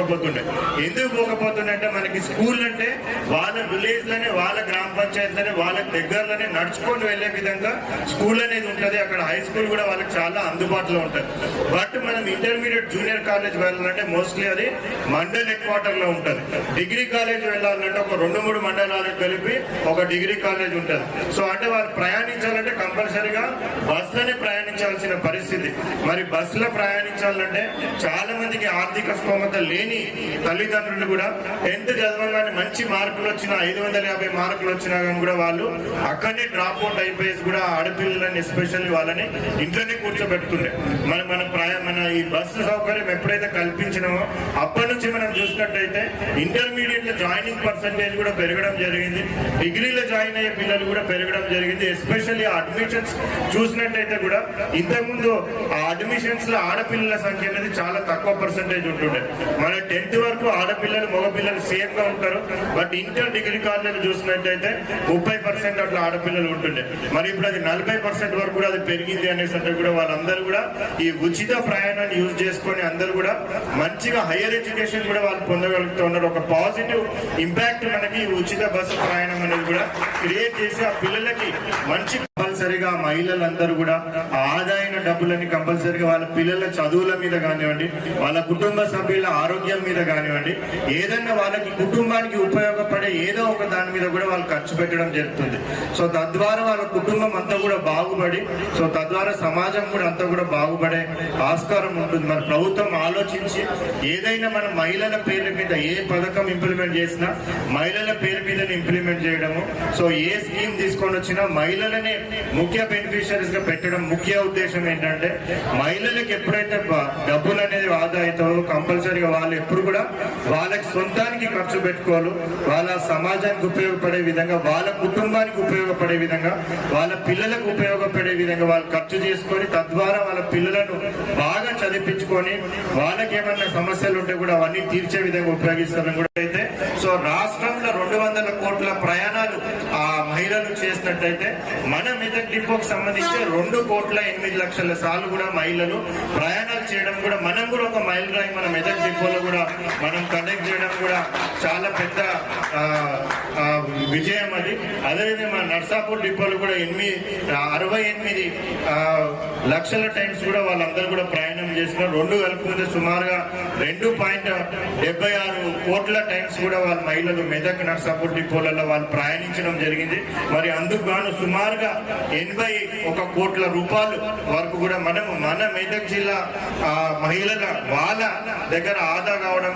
పోకపోతుండే. ఎందుకు పోకపోతుండే మనకి స్కూల్ అంటే వాళ్ళ విలేజ్లోనే వాళ్ళ గ్రామ పంచాయతీలోనే వాళ్ళ దగ్గరలోనే నడుచుకొని వెళ్ళే విధంగా స్కూల్ అనేది ఉంటుంది. అక్కడ హై స్కూల్ కూడా వాళ్ళకి చాలా అందుబాటులో ఉంటుంది. బట్ మనం ఇంటర్మీడియట్ జూనియర్ కాలేజ్ వెళ్ళాలంటే మోస్ట్లీ అది మండల్ హెడ్ క్వార్టర్లో ఉంటుంది. డిగ్రీ కాలేజ్ వెళ్ళాలంటే ఒక రెండు మూడు మండలాలకు కలిపి ఒక డిగ్రీ కాలేజ్ ఉంటుంది. సో అంటే వాళ్ళు ప్రయాణించాలంటే కంపల్సరీగా బస్సులోనే ప్రయాణించాల్సిన పరిస్థితి. మరి బస్సులో ప్రయాణించాలంటే చాలా మందికి ఆర్థిక స్తోమత లేని తల్లిదండ్రులు కూడా టెన్త్ చదవగానే మంచి మార్కులు వచ్చిన ఐదు వందల యాభై మార్కులు వచ్చినా కానీ కూడా వాళ్ళు అక్కడనే డ్రాప్ అవుట్ అయిపోయేసి కూడా ఆడపిల్లలని ఎస్పెషల్లీ వాళ్ళని ఇంట్లోనే కూర్చోబెట్టుకుంటే మన మన ప్రయా మన ఈ బస్సు సౌకర్యం ఎప్పుడైతే కల్పించినామో అప్పటి నుంచి మనం చూసినట్టయితే ఇంటర్మీడియట్లో జాయినింగ్ పర్సంటేజ్ కూడా పెరగడం జరిగింది. డిగ్రీలో జాయిన్ అయ్యే పిల్లలు కూడా పెరగడం జరిగింది. ఎస్పెషల్లీ అడ్మిషన్స్ చూసినట్టయితే కూడా ఇంతకుముందు ఆ అడ్మిషన్స్లో ఆడపిల్లల సంఖ్య అనేది చాలా తక్కువ పర్సంటేజ్ ఉంటుండే. మన టెన్త్ వరకు ఆడపిల్లలు మగపిల్లలు సేమ్గా ఉంటారు. బట్ ఇంటర్ డిగ్రీ కాలేజ్ చూసినట్టయితే ముప్పై పర్సెంట్ అట్లా ఆడపిల్లలు ఉంటుండే. మరి ఇప్పుడు అది నలభై పర్సెంట్ వరకు కూడా అది పెరిగింది అనేసి అంటే కూడా వాళ్ళందరూ కూడా ఈ ఉచిత ప్రయాణాన్ని యూజ్ చేసుకొని అందరూ కూడా మంచిగా హైయర్ ఎడ్యుకేషన్ కూడా వాళ్ళు పొందగలుగుతూ ఉన్నారు. ఒక పాజిటివ్ ఇంపాక్ట్ మనకి ఉచిత బస్సు ప్రయాణం అనేది కూడా క్రియేట్ చేసి ఆ పిల్లలకి మంచి మహిళలందరూ కూడా ఆదాయన డబ్బులని కంపల్సరిగా వాళ్ళ పిల్లల చదువుల మీద కానివ్వండి వాళ్ళ కుటుంబ సభ్యుల ఆరోగ్యం మీద కానివ్వండి ఏదైనా వాళ్ళకి కుటుంబానికి ఉపయోగపడే ఏదో ఒక దాని మీద కూడా వాళ్ళు ఖర్చు పెట్టడం జరుగుతుంది. సో తద్వారా వాళ్ళ కుటుంబం అంతా కూడా బాగుపడి సో తద్వారా సమాజం కూడా అంతా కూడా బాగుపడే ఆస్కారం ఉంటుంది. మన ప్రభుత్వం ఆలోచించి ఏదైనా మన మహిళల పేరు మీద ఏ పథకం ఇంప్లిమెంట్ చేసినా మహిళల పేరు మీద ఇంప్లిమెంట్ చేయడము. సో ఏ స్కీమ్ తీసుకొని వచ్చినా మహిళలనే ముఖ్య బెనిఫిషరీస్గా పెట్టడం ముఖ్య ఉద్దేశం ఏంటంటే మహిళలకు ఎప్పుడైతే డబ్బులు అనేది ఆదా కంపల్సరీగా వాళ్ళు ఎప్పుడు కూడా వాళ్ళకి సొంతానికి ఖర్చు పెట్టుకోవాలి. వాళ్ళ సమాజానికి ఉపయోగపడే విధంగా వాళ్ళ కుటుంబానికి ఉపయోగపడే విధంగా వాళ్ళ పిల్లలకు ఉపయోగపడే విధంగా వాళ్ళు ఖర్చు చేసుకొని తద్వారా వాళ్ళ పిల్లలను బాగా చదివించుకొని వాళ్ళకి ఏమన్నా సమస్యలు ఉంటే కూడా అవన్నీ తీర్చే విధంగా ఉపయోగిస్తారని కూడా అయితే సో రాష్ట్రంలో రెండు వందల కోట్ల ప్రయాణాలు ఆ మహిళలు చేసినట్టయితే మన మెదక్ డిపోకి సంబంధించి రెండు కోట్ల ఎనిమిది లక్షల సార్లు కూడా మహిళలు ప్రయాణాలు చేయడం కూడా మనం కూడా ఒక మైల్ రాయి మన మెదక్ డిపోలో కూడా మనం కండక్ట్ చేయడం కూడా చాలా పెద్ద విజయం అది. అదేవిధంగా మన నర్సాపూర్ డిపోలో కూడా ఎనిమిది అరవై ఎనిమిది లక్షల టైమ్స్ కూడా వాళ్ళందరూ కూడా ప్రయాణం చేసిన రెండు కలుపుకుంటే సుమారుగా రెండు పాయింట్ డెబ్బై ఆరు కోట్ల టైమ్స్ కూడా వాళ్ళ మహిళలు మెదక్ నర్సాపూర్ డిపోలలో వాళ్ళు ప్రయాణించడం జరిగింది. మరి అందుకు గాను సుమారుగా ఎనభై ఒక కోట్ల రూపాయలు వరకు కూడా మనం మన మెదక్ జిల్లా మహిళల వాళ్ళ దగ్గర ఆదా కావడం